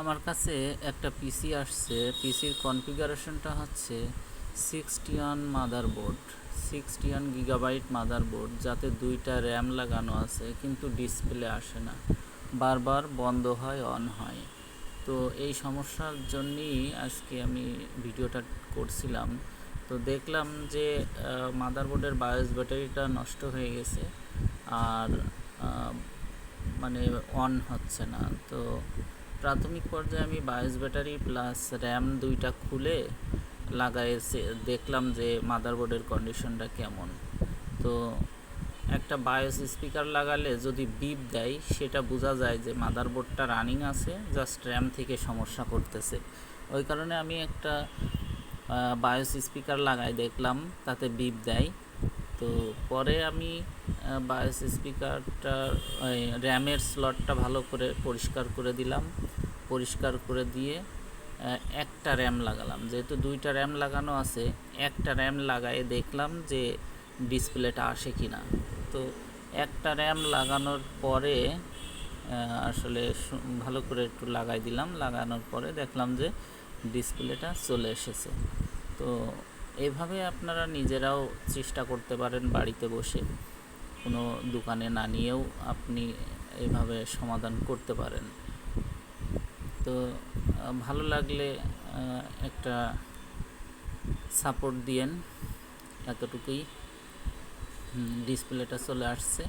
আমার কাছে একটা পিসি আসছে। পিসির কনফিগারেশনটা হচ্ছে sixteen motherboard sixteen gigabyte motherboard যাতে দুইটা র্যাম লাগানো আছে, কিন্তু ডিসপ্লে আসে না। বারবার বন্ধ হয় অন হয়। তো এই সমস্যার জন্যই আজকে আমি ভিডিওটা করছিলাম। তো দেখলাম যে মাদারবোর্ডের বায়োস ব্যাটারিটা নষ্ট হয়ে গেছে, আর মানে অন হচ্ছে না। তো প্রাথমিক পর্যায়ে আমি বায়োস ব্যাটারি প্লাস র্যাম দুইটা খুলে লাগাইছে দেখলাম যে মাদারবোর্ডের কন্ডিশনটা কেমন। তো একটা বায়োস স্পিকার লাগালে যদি বিপ দেয়, সেটা বোঝা যায় যে মাদারবোর্ডটা রানিং আছে জাস্ট র্যাম থেকে সমস্যা করতেছে। ওই কারণে আমি একটা বায়োস স্পিকার লাগাই দেখলাম, তাতে বিপ দেয়। তো পরে আমি বায়োস স্পিকারটা র্যামের স্লটটা ভালো করে পরিষ্কার করে দিলাম। পরিষ্কার করে দিয়ে একটা র্যাম লাগালাম। যেহেতু দুইটা র্যাম লাগানো আছে, একটা র্যাম লাগায়ে দেখলাম যে ডিসপ্লেটা আসে কি না তো একটা র্যাম লাগানোর পরে আসলে ভালো করে একটু লাগাই দিলাম। লাগানোর পরে দেখলাম যে ডিসপ্লেটা চলে এসেছে। তো এইভাবে আপনারা নিজেরাও চেষ্টা করতে পারেন বাড়িতে বসে। কোনো দোকানে না নিয়েও আপনি এভাবে সমাধান করতে পারেন। তো ভালো লাগলে একটা সাপোর্ট দিয়েন। এতটুকুই। ডিসপ্লেটা চলে আসছে।